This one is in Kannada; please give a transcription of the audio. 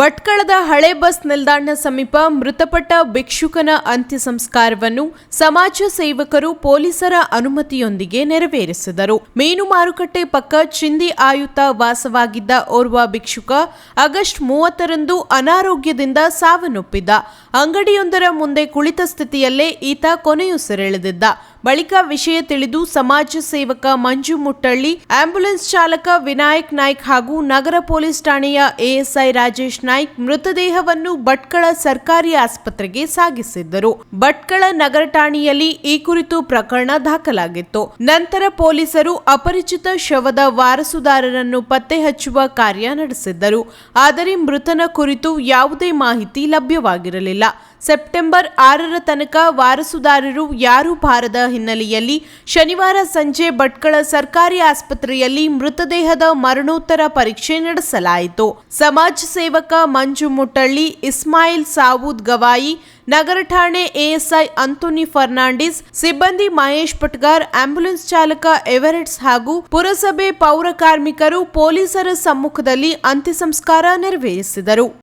ಭಟ್ಕಳದ ಹಳೆ ಬಸ್ ನಿಲ್ದಾಣ ಸಮೀಪ ಮೃತಪಟ್ಟ ಭಿಕ್ಷುಕನ ಅಂತ್ಯ ಸಂಸ್ಕಾರವನ್ನು ಸಮಾಜ ಸೇವಕರು ಪೊಲೀಸರ ಅನುಮತಿಯೊಂದಿಗೆ ನೆರವೇರಿಸಿದರು. ಮೀನು ಮಾರುಕಟ್ಟೆ ಪಕ್ಕ ಚಿಂದಿ ಆಯುತ ವಾಸವಾಗಿದ್ದ ಓರ್ವ ಭಿಕ್ಷುಕ ಆಗಸ್ಟ್ ಮೂವತ್ತರಂದು ಅನಾರೋಗ್ಯದಿಂದ ಸಾವನ್ನಪ್ಪಿದ್ದ. ಅಂಗಡಿಯೊಂದರ ಮುಂದೆ ಕುಳಿತ ಸ್ಥಿತಿಯಲ್ಲೇ ಈತ ಕೊನೆಯುಸಿರೆಳೆದಿದ್ದ ಬಳಿಕ ವಿಷಯ ತಿಳಿದು ಸಮಾಜ ಸೇವಕ ಮಂಜು ಮುಟ್ಟಳ್ಳಿ ಆಂಬ್ಯುಲೆನ್ಸ್ ಚಾಲಕ ವಿನಾಯಕ್ ನಾಯ್ಕ್ ಹಾಗೂ ನಗರ ಪೊಲೀಸ್ ಠಾಣೆಯ ಎಎಸ್ಐ ರಾಜೇಶ್ ನಾಯ್ಕ್ ಮೃತದೇಹವನ್ನು ಭಟ್ಕಳ ಸರ್ಕಾರಿ ಆಸ್ಪತ್ರೆಗೆ ಸಾಗಿಸಿದ್ದರು. ಭಟ್ಕಳ ನಗರ ಠಾಣೆಯಲ್ಲಿ ಈ ಕುರಿತು ಪ್ರಕರಣ ದಾಖಲಾಗಿತ್ತು. ನಂತರ ಪೊಲೀಸರು ಅಪರಿಚಿತ ಶವದ ವಾರಸುದಾರರನ್ನು ಪತ್ತೆ ಹಚ್ಚುವ ಕಾರ್ಯ ನಡೆಸಿದ್ದರು. ಆದರೆ ಮೃತನ ಕುರಿತು ಯಾವುದೇ ಮಾಹಿತಿ ಲಭ್ಯವಾಗಿರಲಿಲ್ಲ. ಸೆಪ್ಟೆಂಬರ್ ಆರರ ತನಕ ವಾರಸುದಾರರು ಯಾರೂ ಬಾರದ ಹಿನ್ನೆಲೆಯಲ್ಲಿ ಶನಿವಾರ ಸಂಜೆ ಭಟ್ಕಳ ಸರ್ಕಾರಿ ಆಸ್ಪತ್ರೆಯಲ್ಲಿ ಮೃತದೇಹದ ಮರಣೋತ್ತರ ಪರೀಕ್ಷೆ ನಡೆಸಲಾಯಿತು. ಸಮಾಜ ಸೇವಕ ಮಂಜು ಮುಟ್ಟಳ್ಳಿ ಇಸ್ಮಾಯಿಲ್ ಸಾವೂದ್ ಗವಾಯಿ, ನಗರ ಠಾಣೆ ಎಎಸ್ಐ ಅಂತೋನಿ ಫರ್ನಾಂಡಿಸ್, ಸಿಬ್ಬಂದಿ ಮಹೇಶ್ ಪಟ್ಗಾರ್ ಆಂಬ್ಯುಲೆನ್ಸ್ ಚಾಲಕ ಎವರೆಟ್ಸ್ ಹಾಗೂ ಪುರಸಭೆ ಪೌರ ಕಾರ್ಮಿಕರು ಪೊಲೀಸರ ಸಮ್ಮುಖದಲ್ಲಿ ಅಂತ್ಯಸಂಸ್ಕಾರ ನೆರವೇರಿಸಿದರು.